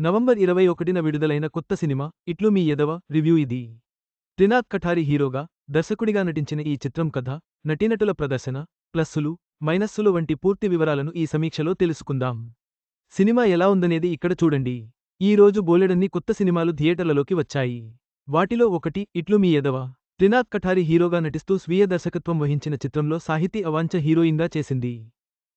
November ఇరవై ఒకటిన విడుదలైన కొత్త సినిమా ఇట్లు మీ ఎదవ రివ్యూ ఇది. త్రినాథ్ కఠారి హీరోగా దర్శకుడిగా నటించిన ఈ చిత్రం కథ నటీనటుల ప్రదర్శన ప్లస్సులు మైనస్సులు వంటి పూర్తి వివరాలను ఈ సమీక్షలో తెలుసుకుందాం. సినిమా ఎలా ఉందనేది ఇక్కడ చూడండి. ఈ రోజు బోలెడన్ని కొత్త సినిమాలు థియేటర్లలోకి వచ్చాయి. వాటిలో ఒకటి ఇట్లు మీ ఎదవ త్రినాథ్ కఠారి హీరోగా నటిస్తూ స్వీయ దర్శకత్వం వహించిన చిత్రంలో సాహితీ అవాంఛ హీరోయిన్గా చేసింది.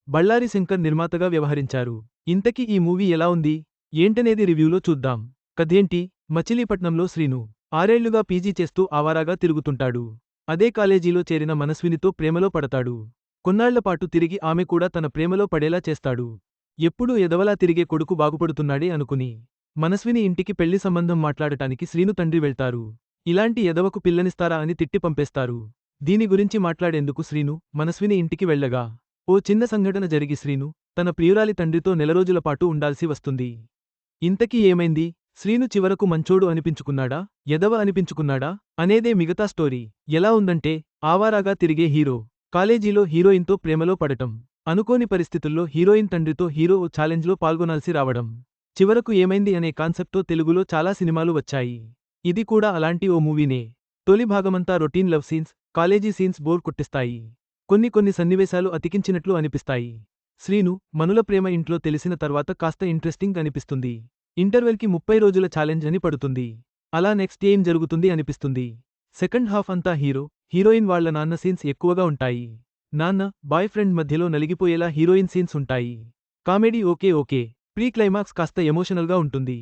బళ్ళారి శంకర్ నిర్మాతగా వ్యవహరించారు. ఇంతకీ ఈ మూవీ ఎలా ఉంది? ఏంటనేది రివ్యూలో చూద్దాం. కథేంటి? మచిలీపట్నంలో శ్రీను ఆరేళ్ళుగా పీజీ చేస్తూ ఆవారాగా తిరుగుతుంటాడు. అదే కాలేజీలో చేరిన మనస్వినితో ప్రేమలో పడతాడు. కొన్నాళ్ళపాటు తిరిగి ఆమె కూడా తన ప్రేమలో పడేలా చేస్తాడు. ఎప్పుడూ ఎదవలా తిరిగే కొడుకు బాగుపడుతున్నాడే అనుకుని. మనస్విని ఇంటికి పెళ్ళి సంబంధం మాట్లాడటానికి శ్రీను తండ్రి వెళ్తారు. ఇలాంటి ఎదవకు పిల్లనిస్తారా అని తిట్టి పంపేస్తారు. దీని గురించి మాట్లాడేందుకు శ్రీను మనస్విని ఇంటికి వెళ్ళగా ఓ చిన్న సంఘటన జరిగి శ్రీను తన ప్రియురాలి తండ్రితో నెలరోజులపాటు ఉండాల్సి వస్తుంది. ఇంతకీ ఏమైంది? శ్రీను చివరకు మంచోడు అనిపించుకున్నాడా? ఎదవ అనిపించుకున్నాడా? అనేదే మిగతా స్టోరీ. ఎలా ఉందంటే ఆవారాగా తిరిగే హీరో. కాలేజీలో హీరోయిన్తో ప్రేమలో పడటం. అనుకోని పరిస్థితుల్లో హీరోయిన్ తండ్రితో హీరో ఓ ఛాలెంజ్లో పాల్గొనాల్సి రావడం. చివరకు ఏమైంది అనే కాన్సెప్ట్తో తెలుగులో చాలా సినిమాలు వచ్చాయి. ఇది కూడా అలాంటి ఓ మూవీనే. తొలి భాగమంతా routine love scenes college scenes bore కొట్టిస్తాయి. కొన్ని కొన్ని సన్నివేశాలు అతికించినట్లు అనిపిస్తాయి. శ్రీను మనుల ప్రేమ ఇంట్లో తెలిసిన తర్వాత కాస్త ఇంట్రెస్టింగ్ అనిపిస్తుంది. ఇంటర్వెల్కి ముప్పై రోజుల ఛాలెంజ్ అని పడుతుంది. అలా నెక్స్ట్ ఏం జరుగుతుంది అనిపిస్తుంది. సెకండ్ హాఫ్ అంతా హీరో హీరోయిన్ వాళ్ళ నాన్న సీన్స్ ఎక్కువగా ఉంటాయి. నాన్న బాయ్ ఫ్రెండ్ మధ్యలో నలిగిపోయేలా హీరోయిన్ సీన్స్ ఉంటాయి. Comedy okay okay pre climax కాస్త ఎమోషనల్గా ఉంటుంది.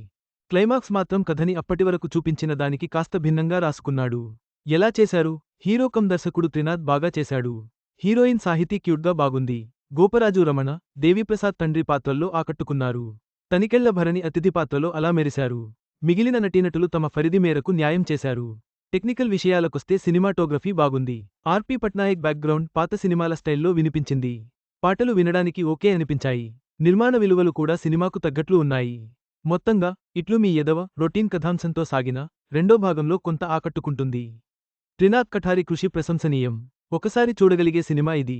క్లైమాక్స్ మాత్రం కథని అప్పటివరకు చూపించిన దానికి కాస్త భిన్నంగా రాసుకున్నాడు. ఎలా చేశారు? హీరో కం దర్శకుడు త్రినాథ్ బాగా చేశాడు. హీరోయిన్ సాహితీ క్యూట్గా బాగుంది. గోపరాజు రమణ దేవీప్రసాద్ తండ్రి పాత్రల్లో ఆకట్టుకున్నారు. తనికెళ్ళ భరణి అతిథి పాత్రలో అలా మెరిశారు. మిగిలిన నటీనటులు తమ పరిధి మేరకు న్యాయం చేశారు. టెక్నికల్ విషయాలకొస్తే సినిమాటోగ్రఫీ బాగుంది. ఆర్పి పట్నాయక్ బ్యాక్గ్రౌండ్ పాత సినిమాల స్టైల్లో వినిపించింది. పాటలు వినడానికి ఓకే అనిపించాయి. నిర్మాణ విలువలు కూడా సినిమాకు తగ్గట్లు ఉన్నాయి. మొత్తంగా ఇట్లు మీ ఎదవ రొటీన్ కథాంశంతో సాగిన రెండో భాగంలో కొంత ఆకట్టుకుంటుంది. త్రినాథ్ కఠారి కృషి ప్రశంసనీయం. ఒకసారి చూడగలిగే సినిమా ఇది.